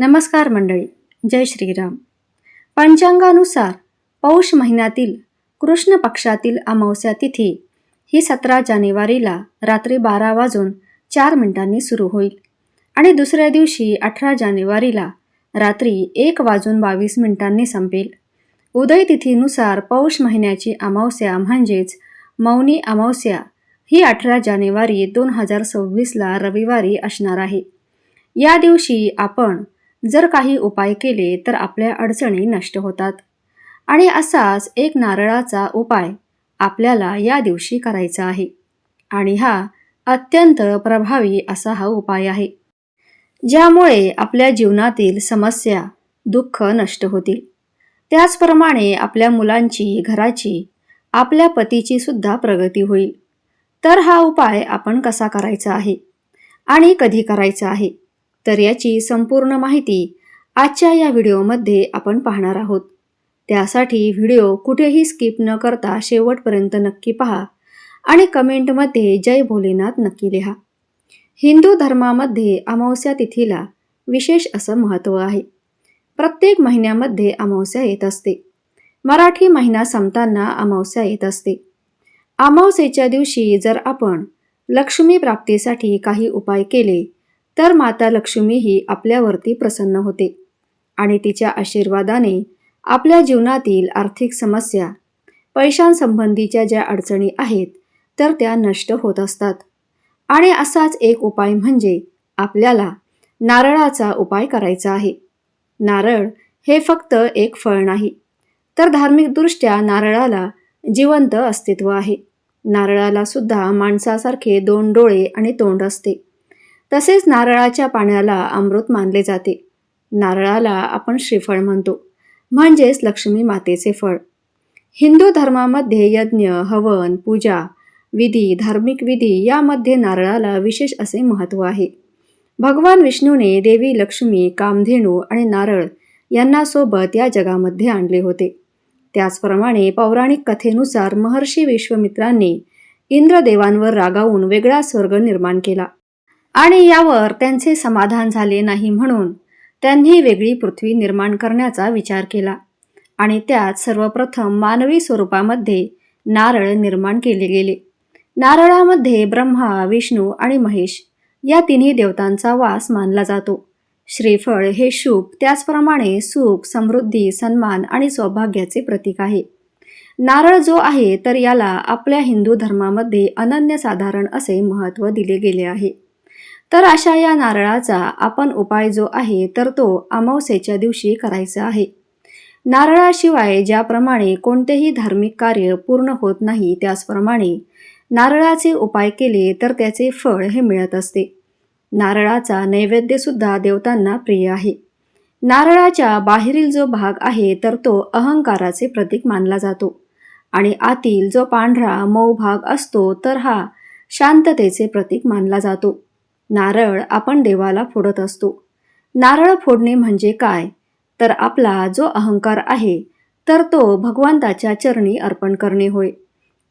नमस्कार मंडळी जय श्रीराम. पंचांगानुसार पौष महिन्यातील कृष्ण पक्षातील अमावस्या तिथी ही सतरा जानेवारीला रात्री बारा वाजून चार मिनिटांनी सुरू होईल आणि दुसऱ्या दिवशी अठरा जानेवारीला रात्री एक वाजून बावीस मिनिटांनी संपेल. उदय तिथीनुसार पौष महिन्याची अमावस्या म्हणजेच मौनी अमावस्या ही अठरा जानेवारी दोन हजार सव्वीसला रविवारी असणार आहे. या दिवशी आपण जर काही उपाय केले तर आपल्या अडचणी नष्ट होतात. आणि असाच एक नारळाचा उपाय आपल्याला या दिवशी करायचा आहे. आणि हा अत्यंत प्रभावी असा हा उपाय आहे. ज्यामुळे आपल्या जीवनातील समस्या दुःख नष्ट होतील. त्याचप्रमाणे आपल्या मुलांची घराची आपल्या पतीची सुद्धा प्रगती होईल. तर हा उपाय आपण कसा करायचा आहे? आणि कधी करायचा आहे? तर याची संपूर्ण माहिती आजच्या या व्हिडिओमध्ये आपण पाहणार आहोत. त्यासाठी व्हिडिओ कुठेही स्किप न करता शेवटपर्यंत नक्की पहा आणि कमेंटमध्ये जय भोलेनाथ नक्की लिहा. हिंदू धर्मामध्ये अमावस्या तिथीला विशेष असं महत्त्व आहे. प्रत्येक महिन्यामध्ये अमावस्या येत असते. मराठी महिना संपताना अमावस्या येत असते. अमावस्येच्या दिवशी जर आपण लक्ष्मी प्राप्तीसाठी काही उपाय केले तर माता लक्ष्मी ही आपल्यावरती प्रसन्न होते आणि तिच्या आशीर्वादाने आपल्या जीवनातील आर्थिक समस्या पैशांसंबंधीच्या ज्या अडचणी आहेत तर त्या नष्ट होत असतात. आणि असाच एक उपाय म्हणजे आपल्याला नारळाचा उपाय करायचा आहे. नारळ हे फक्त एक फळ नाही तर धार्मिकदृष्ट्या नारळाला जिवंत अस्तित्व आहे. नारळाला सुद्धा माणसासारखे दोन डोळे आणि तोंड असते. तसेच नारळाच्या पाण्याला अमृत मानले जाते. नारळाला आपण श्रीफळ म्हणतो. म्हणजेच लक्ष्मी मातेचे फळ. हिंदू धर्मामध्ये यज्ञ हवन पूजा विधी धार्मिक विधी यामध्ये नारळाला विशेष असे महत्त्व आहे. भगवान विष्णूने देवी लक्ष्मी कामधेनू आणि नारळ यांना सोबत या जगामध्ये आणले होते. त्याचप्रमाणे पौराणिक कथेनुसार महर्षी विश्वमित्रांनी इंद्रदेवांवर रागावून वेगळा स्वर्ग निर्माण केला. आणि यावर त्यांचे समाधान झाले नाही म्हणून त्यांनी वेगळी पृथ्वी निर्माण करण्याचा विचार केला आणि त्यात सर्वप्रथम मानवी स्वरूपामध्ये नारळ निर्माण केले गेले. नारळामध्ये ब्रह्मा विष्णू आणि महेश या तिन्ही देवतांचा वास मानला जातो. श्रीफळ हे शुभ त्याचप्रमाणे सुख समृद्धी सन्मान आणि सौभाग्याचे प्रतीक आहे. नारळ जो आहे तर याला आपल्या हिंदू धर्मामध्ये अनन्यसाधारण असे महत्त्व दिले गेले आहे. तर अशा या नारळाचा आपण उपाय जो आहे तर तो अमावस्येच्या दिवशी करायचा आहे. नारळाशिवाय ज्याप्रमाणे कोणतेही धार्मिक कार्य पूर्ण होत नाही त्याचप्रमाणे नारळाचे उपाय केले तर त्याचे फळ हे मिळत असते. नारळाचा नैवेद्यसुद्धा देवतांना प्रिय आहे. नारळाच्या बाहेरील जो भाग आहे तर तो अहंकाराचे प्रतीक मानला जातो. आणि आतील जो पांढरा मऊ भाग असतो तर हा शांततेचे प्रतीक मानला जातो. नारळ आपण देवाला फोडत असतो. नारळ फोडणे म्हणजे काय? तर आपला जो अहंकार आहे तर तो भगवंताच्या चरणी अर्पण करणे होय.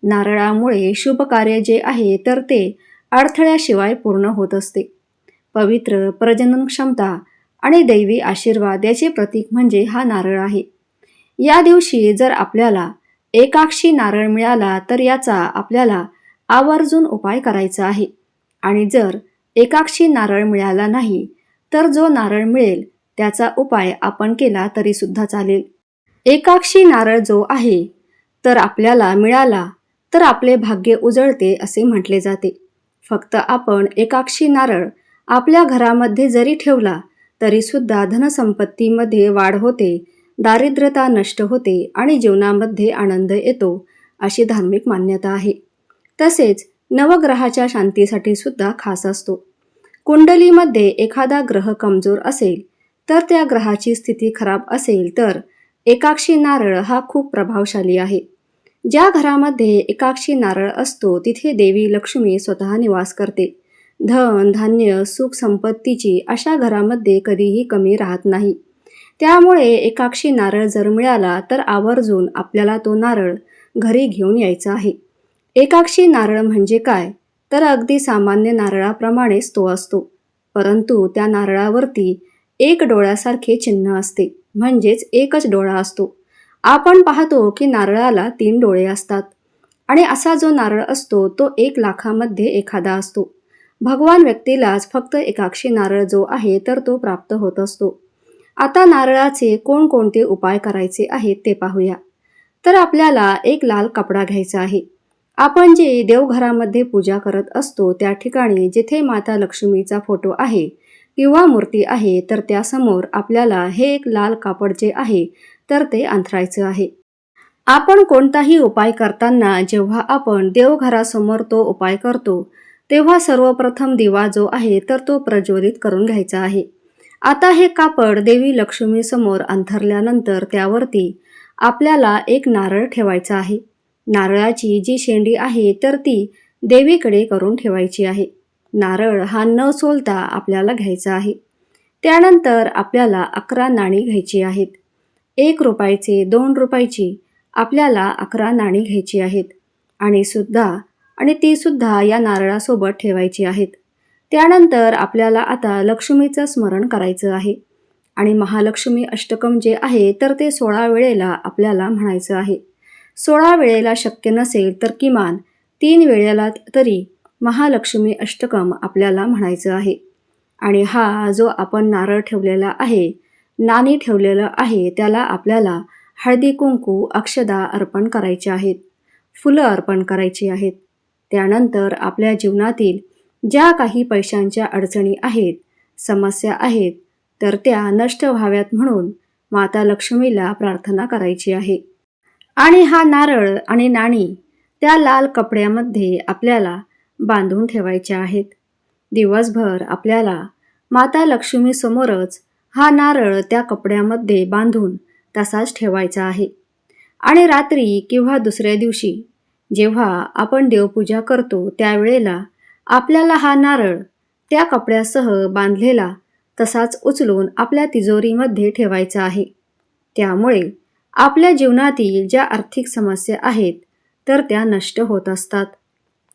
नारळामुळे शुभ कार्य जे आहे तर ते अडथळ्याशिवाय पूर्ण होत असते. पवित्र प्रजनन क्षमता आणि दैवी आशीर्वाद याचे प्रतीक म्हणजे हा नारळ आहे. या दिवशी जर आपल्याला एकाक्षी नारळ मिळाला तर याचा आपल्याला आवर्जून उपाय करायचा आहे. आणि जर एकाक्षी नारळ मिळाला नाही तर जो नारळ मिळेल त्याचा उपाय आपण केला तरी सुद्धा चालेल. एकाक्षी नारळ जो आहे तर आपल्याला मिळाला तर आपले भाग्य उजळते असे म्हटले जाते. फक्त आपण एकाक्षी नारळ आपल्या घरामध्ये जरी ठेवला तरी सुद्धा धनसंपत्तीमध्ये वाढ होते दारिद्र्यता नष्ट होते आणि जीवनामध्ये आनंद येतो अशी धार्मिक मान्यता आहे. तसेच नवग्रहाच्या शांतीसाठी सुद्धा खास असतो. कुंडलीमध्ये एखादा ग्रह कमजोर असेल तर त्या ग्रहाची स्थिती खराब असेल तर एकाक्षी नारळ हा खूप प्रभावशाली आहे. ज्या घरामध्ये एकाक्षी नारळ असतो तिथे देवी लक्ष्मी स्वतः निवास करते. धन धान्य सुख संपत्तीची अशा घरामध्ये कधीही कमी राहत नाही. त्यामुळे एकाक्षी नारळ जर मिळाला तर आवर्जून आपल्याला तो नारळ घरी घेऊन यायचा आहे. एकाक्षी नारळ म्हणजे काय? तर अगदी सामान्य नारळाप्रमाणेच तो असतो. परंतु त्या नारळावरती एक डोळ्यासारखे चिन्ह असते. म्हणजेच एकच डोळा असतो. आपण पाहतो की नारळाला तीन डोळे असतात. आणि असा जो नारळ असतो तो एक लाखामध्ये एखादा असतो. भगवान व्यक्तीलाच फक्त एकाक्षी नारळ जो आहे तर तो प्राप्त होत असतो. आता नारळाचे कोणकोणते उपाय करायचे आहेत ते पाहूया. तर आपल्याला एक लाल कपडा घ्यायचा आहे. आपण जे देवघरामध्ये पूजा करत असतो त्या ठिकाणी जिथे माता लक्ष्मीचा फोटो आहे किंवा मूर्ती आहे तर त्यासमोर आपल्याला हे एक लाल कापड जे आहे तर ते अंथरायचं आहे. आपण कोणताही उपाय करताना जेव्हा आपण देवघरासमोर तो उपाय करतो तेव्हा सर्वप्रथम दिवा जो आहे तर तो प्रज्वलित करून घ्यायचा आहे. आता हे कापड देवी लक्ष्मीसमोर अंथरल्यानंतर त्यावरती आपल्याला एक नारळ ठेवायचा आहे. नारळाची जी शेंडी आहे तर ती देवीकडे करून ठेवायची आहे. नारळ हा न सोलता आपल्याला घ्यायचा आहे. त्यानंतर आपल्याला अकरा नाणी घ्यायची आहेत. एक रुपयाचे दोन रुपयाची आपल्याला अकरा नाणी घ्यायची आहेत. आणि सुद्धा आणि ती सुद्धा या नारळासोबत ठेवायची आहेत. त्यानंतर आपल्याला आता लक्ष्मीचं स्मरण करायचं आहे. आणि महालक्ष्मी अष्टकम जे आहे तर ते सोळा वेळेला आपल्याला म्हणायचं आहे. सोळा वेळेला शक्य नसेल तर किमान तीन वेळेला तरी महालक्ष्मी अष्टकम आपल्याला म्हणायचं आहे. आणि हा जो आपण नारळ ठेवलेला आहे नाणी ठेवलेलं आहे त्याला आपल्याला हळदी कुंकू अक्षदा अर्पण करायचे आहेत फुलं अर्पण करायची आहेत. त्यानंतर आपल्या जीवनातील ज्या काही पैशांच्या अडचणी आहेत समस्या आहेत तर त्या नष्ट व्हाव्यात म्हणून माता लक्ष्मीला प्रार्थना करायची आहे. आणि हा नारळ आणि नाणी त्या लाल कपड्यामध्ये आपल्याला बांधून ठेवायच्या आहेत. दिवसभर आपल्याला माता लक्ष्मी समोरच हा नारळ त्या कपड्यामध्ये बांधून तसाच ठेवायचा आहे. आणि रात्री किंवा दुसऱ्या दिवशी जेव्हा आपण देवपूजा करतो त्यावेळेला आपल्याला हा नारळ त्या कपड्यासह बांधलेला तसाच उचलून आपल्या तिजोरीमध्ये ठेवायचा आहे. त्यामुळे आपल्या जीवनातील ज्या आर्थिक समस्या आहेत तर त्या नष्ट होत असतात.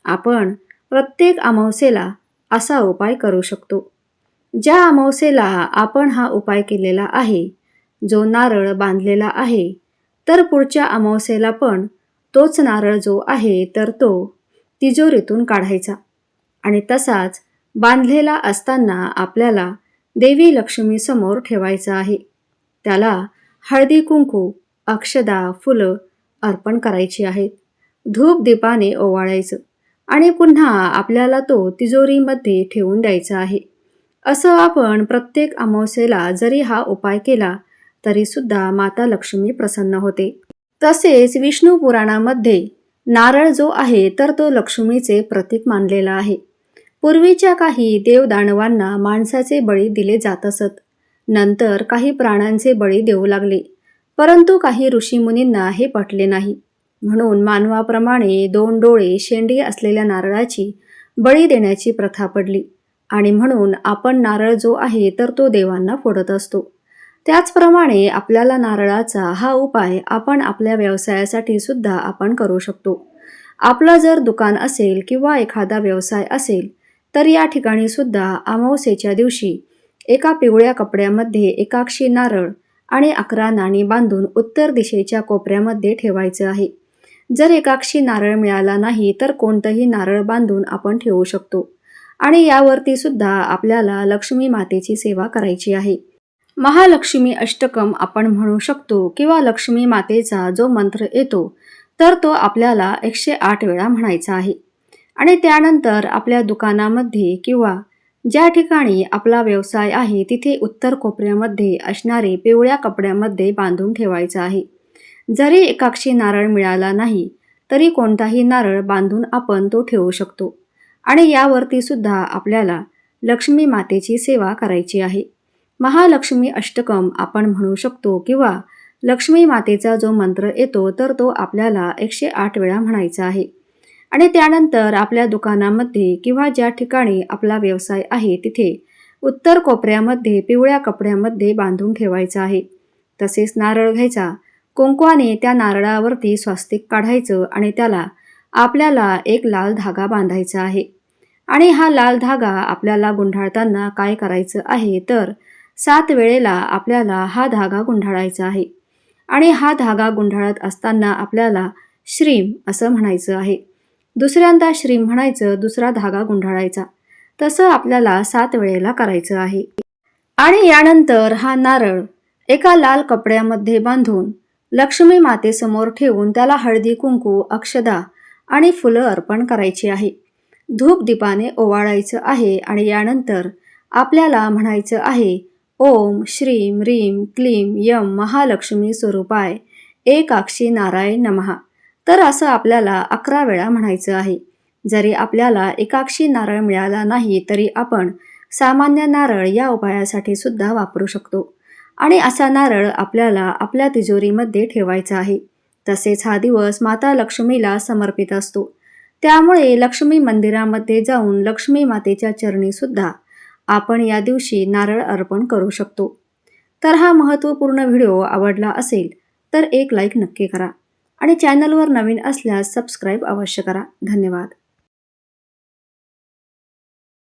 आपण प्रत्येक अमावस्येला असा उपाय करू शकतो. ज्या अमावस्येला आपण हा उपाय केलेला आहे जो नारळ बांधलेला आहे तर पुढच्या अमावस्येला पण तोच नारळ जो आहे तर तो तिजोरीतून काढायचा. आणि तसाच बांधलेला असताना आपल्याला देवी लक्ष्मीसमोर ठेवायचा आहे. त्याला हळदी कुंकू अक्षदा फुलं अर्पण करायची आहेत. धूप दीपाने ओवाळायचं आणि पुन्हा आपल्याला तो तिजोरीमध्ये ठेवून द्यायचा आहे. असं आपण प्रत्येक अमावस्येला जरी हा उपाय केला तरीसुद्धा माता लक्ष्मी प्रसन्न होते. तसेच विष्णू पुराणामध्ये नारळ जो आहे तर तो लक्ष्मीचे प्रतीक मानलेला आहे. पूर्वीच्या काही देवदानवांना माणसाचे बळी दिले जात असत. नंतर काही प्राण्यांचे बळी देऊ लागले. परंतु काही ऋषीमुनींना हे पटले नाही. म्हणून मानवाप्रमाणे दोन डोळे शेंडी असलेल्या नारळाची बळी देण्याची प्रथा पडली. आणि म्हणून आपण नारळ जो आहे तर तो देवांना फोडत असतो. त्याचप्रमाणे आपल्याला नारळाचा हा उपाय आपण आपल्या व्यवसायासाठी सुद्धा आपण करू शकतो. आपलं जर दुकान असेल किंवा एखादा व्यवसाय असेल तर या ठिकाणी सुद्धा अमावस्येच्या दिवशी एका पिवळ्या कपड्यामध्ये एकाक्षी नारळ आणि अकरा नाणी बांधून उत्तर दिशेच्या कोपऱ्यामध्ये ठेवायचं आहे. जर एकाक्षी नारळ मिळाला नाही तर कोणतंही नारळ बांधून आपण ठेवू शकतो. आणि यावरती सुद्धा आपल्याला लक्ष्मी मातेची सेवा करायची आहे. महालक्ष्मी अष्टकम आपण म्हणू शकतो किंवा लक्ष्मी मातेचा जो मंत्र येतो तर तो आपल्याला एकशे आठ वेळा म्हणायचा आहे. आणि त्यानंतर आपल्या दुकानामध्ये किंवा ज्या ठिकाणी आपला व्यवसाय आहे तिथे उत्तर कोपऱ्यामध्ये असणारे पिवळ्या कपड्यामध्ये बांधून ठेवायचं आहे. जरी एकाक्षी नारळ मिळाला नाही तरी कोणताही नारळ बांधून आपण तो ठेवू शकतो. आणि यावरती सुद्धा आपल्याला लक्ष्मी मातेची सेवा करायची आहे. महालक्ष्मी अष्टकम आपण म्हणू शकतो किंवा लक्ष्मी मातेचा जो मंत्र येतो तर तो आपल्याला एकशे आठ वेळा म्हणायचा आहे. आणि त्यानंतर आपल्या दुकानामध्ये किंवा ज्या ठिकाणी आपला व्यवसाय आहे तिथे उत्तर कोपऱ्यामध्ये पिवळ्या कपड्यामध्ये बांधून ठेवायचा आहे. तसेच नारळ घ्यायचा. कुंकवाने त्या नारळावरती स्वास्तिक काढायचं आणि त्याला आपल्याला एक लाल धागा बांधायचा आहे. आणि हा लाल धागा आपल्याला गुंढाळताना काय करायचं आहे तर सात वेळेला आपल्याला हा धागा गुंडाळायचा आहे. आणि हा धागा गुंडाळत असताना आपल्याला श्रीम असं म्हणायचं आहे. दुसऱ्यांदा श्री म्हणायचं दुसरा धागा गुंडाळायचा. तसं आपल्याला सात वेळेला करायचं आहे. आणि यानंतर हा नारळ एका लाल कपड्यामध्ये बांधून लक्ष्मी मातेसमोर ठेवून त्याला हळदी कुंकू अक्षदा आणि फुलं अर्पण करायची आहे. धूप दीपाने ओवाळायचं आहे आणि यानंतर आपल्याला म्हणायचं आहे ओम श्रीम रीम क्लीम यम महालक्ष्मी स्वरूपाय एकाक्षी नारायण नमहा तर असं आपल्याला अकरा वेळा म्हणायचं आहे. जरी आपल्याला एकाक्षी नारळ मिळाला नाही तरी आपण सामान्य नारळ या उपायासाठी सुद्धा वापरू शकतो. आणि असा नारळ आपल्याला आपल्या तिजोरीमध्ये ठेवायचा आहे. तसेच हा दिवस माता लक्ष्मीला समर्पित असतो. त्यामुळे लक्ष्मी मंदिरामध्ये जाऊन लक्ष्मी मातेच्या चरणी सुद्धा आपण या दिवशी नारळ अर्पण करू शकतो. तर हा महत्त्वपूर्ण व्हिडिओ आवडला असेल तर एक लाईक नक्की करा. आणि चॅनलवर नवीन असल्यास सबस्क्राईब अवश्य करा. धन्यवाद.